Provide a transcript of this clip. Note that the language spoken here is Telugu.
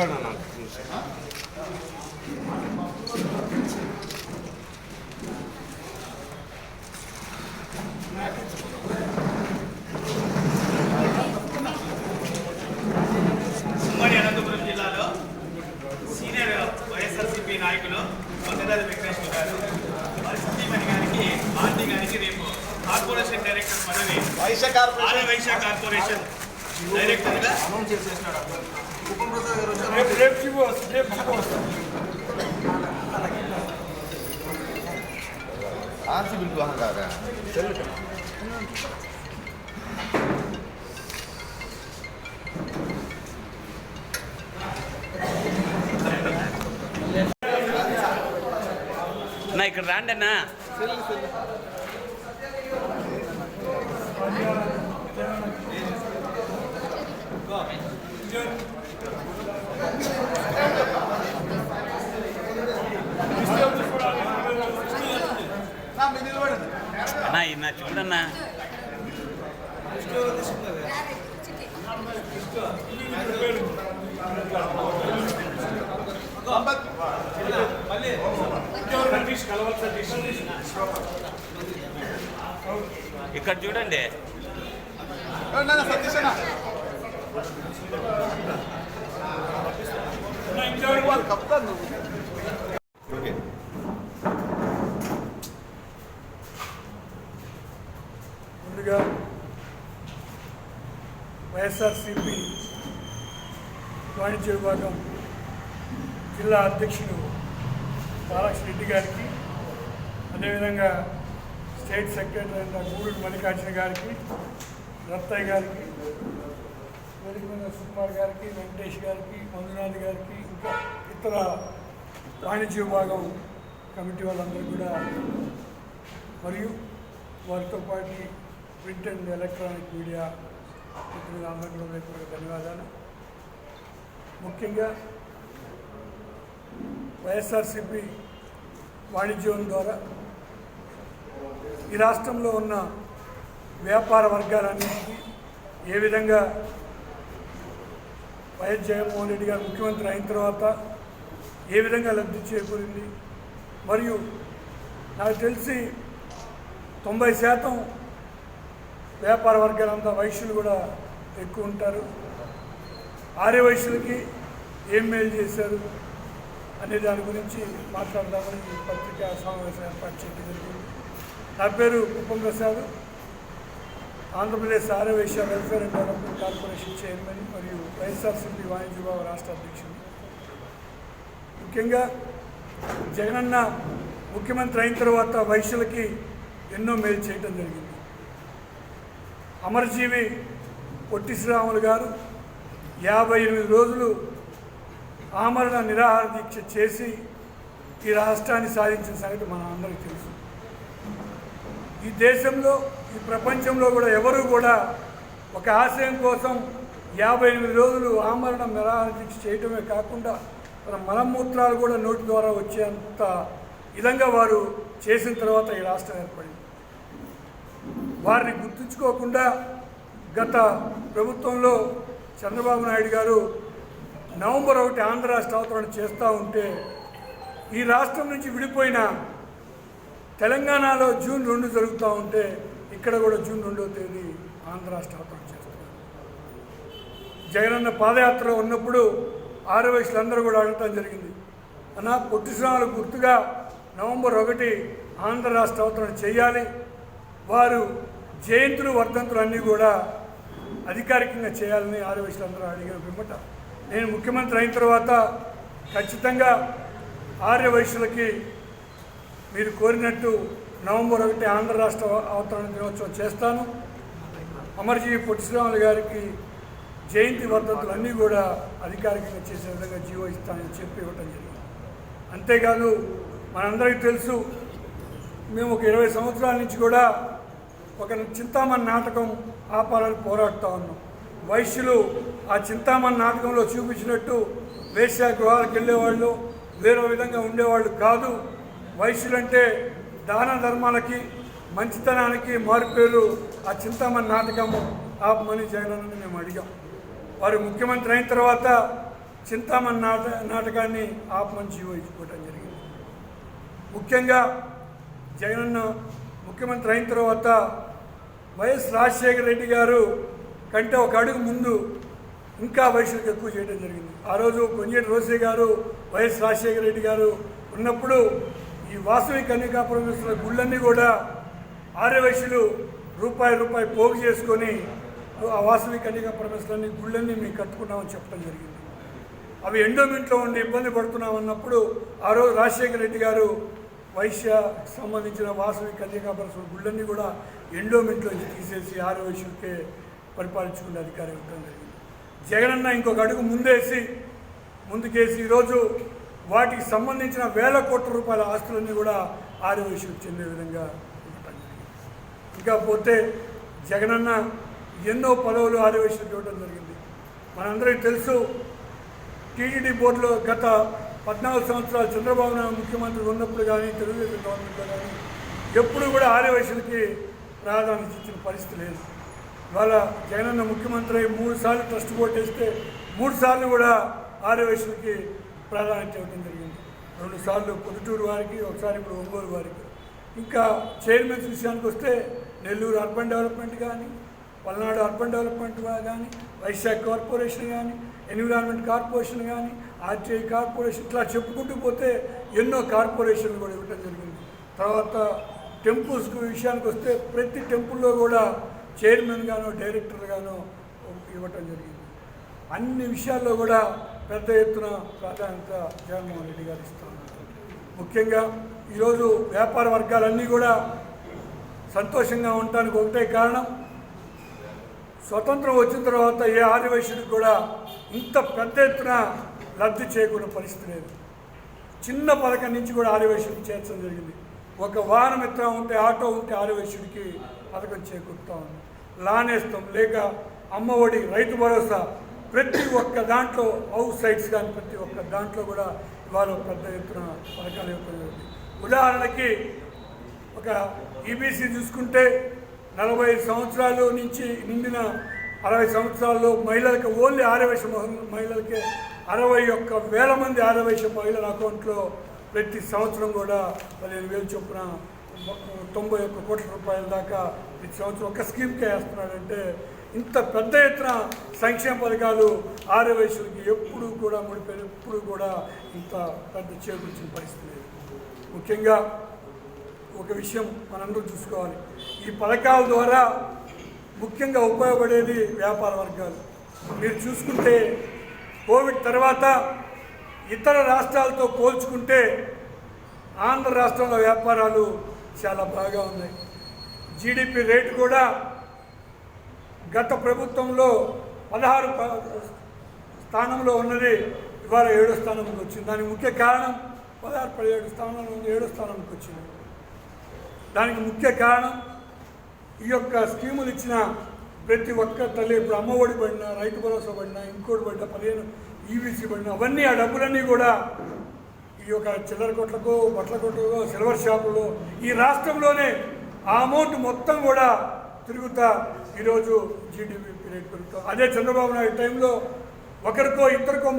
అట్లా ఉన్నా ఉమ్మడి అనంతపురం జిల్లాలో సీనియర్ వైఎస్ఆర్సీపీ నాయకులు కొండరాజు వెంకటేశ్వర గారు సతీమణి గారికి భారతి గారికి రేపు కార్పొరేషన్ డైరెక్టర్ పదవి వైశ్య కార్పొరేషన్ వైశ్య కార్పొరేషన్ డైరెక్టర్గా అనౌన్స్ చేసేసినాడు కుటుంబ ప్రసాద్ గారు వచ్చారు రేపు రేపు శివ వస్తుంది రేపు శివ వస్తుంది ఆర్సీబీ వాహనం కాదా అన్నా ఇక్కడ రాండి అన్నా మీరు నిలబడండి అన్నా ఇన్న చూడన్నా? ఇక్కడ చూడండి. సతీష్ అన్న ముందుగా వైఎస్ఆర్సిపి వాణిజ్య విభాగం జిల్లా అధ్యక్షుడు బాలకృష్ణ రెడ్డి గారికి అదేవిధంగా స్టేట్ సెక్రటరీ అయిన గూడూరు మల్లికార్జున గారికి రత్తయ్య గారికి వేదిక సుకుమార్ గారికి వెంకటేష్ గారికి మంజునాథ్ గారికి ఇంకా ఇతర వాణిజ్య విభాగం కమిటీ వాళ్ళందరూ కూడా మరియు వారితో పాటు ప్రింట్ అండ్ ఎలక్ట్రానిక్ మీడియా మిత్రులందరూ కూడా హృదయపూర్వక ధన్యవాదాలు. ముఖ్యంగా వైఎస్ఆర్సిపి వాణిజ్యం ద్వారా ఈ రాష్ట్రంలో ఉన్న వ్యాపార వర్గాలన్నింటికీ ఏ విధంగా వైఎస్ జగన్మోహన్ రెడ్డి గారు ముఖ్యమంత్రి అయిన తర్వాత ఏ విధంగా లబ్ధి చేకూరింది? మరియు నాకు తెలిసి తొంభై శాతం వ్యాపార వర్గాలంతా వైశ్యులు కూడా ఎక్కువ ఉంటారు. ఆర్య వైశ్యులకి ఏం మేలు చేశారు అనే దాని గురించి మాట్లాడదామని పత్రికా సమావేశం ఏర్పాటు చేయడం జరిగింది. నా పేరు Kuppam Prasad. Andhra Pradesh Arya welfare and development corporation chairman మరియు వైఎస్ఆర్సీపీ వాణిజ్య రాష్ట్ర అధ్యక్షుడు. ముఖ్యంగా జగనన్న ముఖ్యమంత్రి అయిన తర్వాత వైశ్యులకి ఎన్నో మేలు చేయటం జరిగింది. అమరజీవి పొట్టి శ్రీరాములు గారు యాభై ఎనిమిది రోజులు ఆమరణ నిరాహార దీక్ష చేసి ఈ రాష్ట్రాన్ని సాధించిన సంగతి మన అందరికీ తెలుసు. ఈ దేశంలో ఈ ప్రపంచంలో కూడా ఎవరు కూడా ఒక ఆశయం కోసం యాభై ఎనిమిది రోజులు ఆమరణ నిరాహార దీక్ష చేయటమే కాకుండా తన మలమూత్రాలు కూడా నోటి ద్వారా వచ్చేంత విధంగా వారు చేసిన తర్వాత ఈ రాష్ట్రం ఏర్పడింది. వారిని గుర్తుంచుకోకుండా గత ప్రభుత్వంలో చంద్రబాబు నాయుడు గారు నవంబర్ ఒకటి ఆంధ్ర రాష్ట్ర అవతరణ చేస్తూ ఉంటే ఈ రాష్ట్రం నుంచి విడిపోయిన తెలంగాణలో జూన్ రెండు జరుగుతూ ఉంటే ఇక్కడ కూడా జూన్ రెండవ తేదీ ఆంధ్ర రాష్ట్ర చేస్తున్నారు జగనన్న పాదయాత్ర ఉన్నప్పుడు ఆరు వయసులందరూ కూడా అడగటం జరిగింది. అన్న పొట్టి శ్రామాలకు గుర్తుగా నవంబర్ ఒకటి ఆంధ్ర రాష్ట్ర అవతరణ చేయాలి. వారు జయంతులు వర్ధంతులు అన్నీ కూడా అధికారికంగా చేయాలని ఆరు వయసులందరూ అడిగిన పిమ్మట. నేను ముఖ్యమంత్రి అయిన తర్వాత ఖచ్చితంగా ఆర్య వయసులకి మీరు కోరినట్టు నవంబర్ ఒకటి ఆంధ్ర రాష్ట్ర అవతరణ దినోత్సవం చేస్తాను. అమర్జీవి పొట్టి శ్రీరాములు గారికి జయంతి వర్ధంతులు అన్నీ కూడా అధికారికంగా చేసే విధంగా జీవో ఇస్తానని చెప్పి ఇవ్వటం జరిగింది. అంతేకాదు మనందరికీ తెలుసు మేము ఒక ఇరవై సంవత్సరాల నుంచి కూడా ఒక చింతామణి నాటకం ఆపాలని పోరాడుతూ ఉన్నాం. వైశ్యులు ఆ చింతామణి నాటకంలో చూపించినట్టు వేశ్యా గృహాలకు వెళ్ళేవాళ్ళు వేరే విధంగా ఉండేవాళ్ళు కాదు. వైశ్యులంటే దాన ధర్మాలకి మంచితనానికి మారుపేరు ఆ చింతామణి నాటకము ఆపమని జగనన్నని మేము అడిగాం. వారు ముఖ్యమంత్రి అయిన తర్వాత చింతామణి నాట నాటకాన్ని ఆపమని జీవో ఇచ్చుకోవటం జరిగింది. ముఖ్యంగా జగనన్న ముఖ్యమంత్రి అయిన తర్వాత వైఎస్ రాజశేఖర రెడ్డి గారు కంటే ఒక అడుగు ముందు ఇంకా వయసులకు ఎక్కువ చేయడం జరిగింది. ఆ రోజు కొంజేటి రోసే గారు వైఎస్ రాజశేఖర రెడ్డి గారు ఉన్నప్పుడు ఈ వాసవి కన్యకాపురమేశ్వర గుళ్ళన్నీ కూడా ఆర్యవైశ్యులు రూపాయి రూపాయి పోగు చేసుకొని ఆ వాసవి కన్యకాపురమేశ్వరాన్ని గుళ్ళన్నీ మేము కట్టుకున్నామని చెప్పడం జరిగింది. అవి ఎండోమెంట్లో ఉండి ఇబ్బంది పడుతున్నాం అన్నప్పుడు ఆ రోజు రాజశేఖర రెడ్డి గారు వైశ్య సంబంధించిన వాసవి కన్యకాపరశ్వర గుళ్ళన్నీ కూడా ఎండోమెంట్లో తీసేసి ఆరు పరిపాలించుకునే అధికారం ఇవ్వడం జరిగింది. జగనన్న ఇంకొక అడుగు ముందేసి ముందుకేసి ఈరోజు వాటికి సంబంధించిన వేల కోట్ల రూపాయల ఆస్తులన్నీ కూడా ఆరు చెందిన చెందే విధంగా ఇకపోతే ఇంకా పోతే జగనన్న ఎన్నో పదవులు ఆరు వయసులకు ఇవ్వడం జరిగింది. మనందరికీ తెలుసు టీటీడీ బోర్డులో గత పద్నాలుగు సంవత్సరాలు చంద్రబాబు నాయుడు ముఖ్యమంత్రి ఉన్నప్పుడు కానీ తెలుగుదేశం గవర్నమెంట్లో కానీ ఎప్పుడు కూడా ఆర్య ప్రాధాన్యత ఇచ్చిన పరిస్థితి లేదు. ఇవాళ జగనన్న ముఖ్యమంత్రి అయి మూడు సార్లు ట్రస్ట్ బోర్డు వేస్తే మూడు సార్లు కూడా ఆర్యవైశ్యులకి ప్రాధాన్యత ఇవ్వడం జరిగింది. రెండు సార్లు పొద్దుటూరు వారికి ఒకసారి ఇప్పుడు ఒంగోలు వారికి. ఇంకా చైర్మన్స్ విషయానికి వస్తే నెల్లూరు అర్బన్ డెవలప్మెంట్ కానీ పల్నాడు అర్బన్ డెవలప్మెంట్ కానీ వైశాఖ్ కార్పొరేషన్ కానీ ఎన్విరాన్మెంట్ కార్పొరేషన్ కానీ ఆర్టీఐ కార్పొరేషన్ ఇట్లా చెప్పుకుంటూ పోతే ఎన్నో కార్పొరేషన్లు కూడా ఇవ్వటం జరిగింది. తర్వాత టెంపుల్స్ విషయానికి వస్తే ప్రతి టెంపుల్లో కూడా చైర్మన్ గాను డైరెక్టర్ గాను ఇవ్వటం జరిగింది. అన్ని విషయాల్లో కూడా పెద్ద ఎత్తున ప్రాధాన్యత జగన్మోహన్ రెడ్డి గారు ఇస్తున్నారు ముఖ్యంగా ఈరోజు వ్యాపార వర్గాలన్నీ కూడా సంతోషంగా ఉండటానికి ఒకటే కారణం స్వతంత్రం వచ్చిన తర్వాత ఏ ఆదివాసీలకు కూడా ఇంత పెద్ద ఎత్తున లబ్ధి చేయకుండా పరిస్థితి లేదు. చిన్న పథకం నుంచి కూడా ఆదివాసీలకు చేర్చడం జరిగింది. ఒక వాహనం ఎత్తున ఉంటే ఆటో ఉంటే ఆదివాసీడికి పథకం చేకూరుతా ఉంది. లానేస్తాం లేక అమ్మఒడి రైతు భరోసా ప్రతి ఒక్క దాంట్లో హౌస్ సైట్స్ కానీ ప్రతి ఒక్క దాంట్లో కూడా ఇవాళ పెద్ద ఎత్తున పథకాలు ఇవ్వడం ఉదాహరణకి ఒక ఈబీసీ చూసుకుంటే నలభై సంవత్సరాలు నుంచి నిండిన అరవై సంవత్సరాల్లో మహిళలకు ఓన్లీ ఆరవేశ మహిళలకే అరవై ఒక్క వేల మంది ఆరవేశ మహిళల అకౌంట్లో ప్రతి సంవత్సరం కూడా పదిహేను వేలు చొప్పున తొంభై ఒక్క కోట్ల రూపాయల దాకా ప్రతి సంవత్సరం ఒక స్కీమ్కే వేస్తున్నాడంటే ఇంత పెద్ద ఎత్తున సంక్షేమ పథకాలు ఆరవేశులకి ఎప్పుడు కూడా ముడిపోయిన ఎప్పుడు కూడా ఇంత పెద్ద చేకూర్చిన పరిస్థితి లేదు. ముఖ్యంగా ఒక విషయం మనందరూ చూసుకోవాలి. ఈ పథకాల ద్వారా ముఖ్యంగా ఉపయోగపడేది వ్యాపార వర్గాలు. మీరు చూసుకుంటే కోవిడ్ తర్వాత ఇతర రాష్ట్రాలతో పోల్చుకుంటే ఆంధ్ర రాష్ట్రంలో వ్యాపారాలు చాలా బాగా ఉన్నాయి. జీడిపి రేటు కూడా గత ప్రభుత్వంలో పదహారు స్థానంలో ఉన్నది ఇవాళ ఏడో స్థానంకి వచ్చింది. దానికి ముఖ్య కారణం పదహారు పదిహేడు స్థానంలో ఉంది ఏడో స్థానంకి వచ్చింది. దానికి ముఖ్య కారణం ఈ యొక్క స్కీములు ఇచ్చిన ప్రతి ఒక్క తల్లి ఇప్పుడు అమ్మఒడి పడినా రైతు భరోసా పడినా ఇంకోటి పడినా పదిహేను ఈవీసీ పడినా అవన్నీ ఆ డబ్బులన్నీ కూడా ఈ యొక్క చిల్లర కొట్లకు బట్టల కొట్లకు సిల్వర్ షాపులు ఈ రాష్ట్రంలోనే ఆ అమౌంట్ మొత్తం కూడా తిరుగుతా ఈరోజు జీడిపి రేట్ పెరుగుతాం. అదే చంద్రబాబు నాయుడు టైంలో ఒకరికో ఇద్దరికో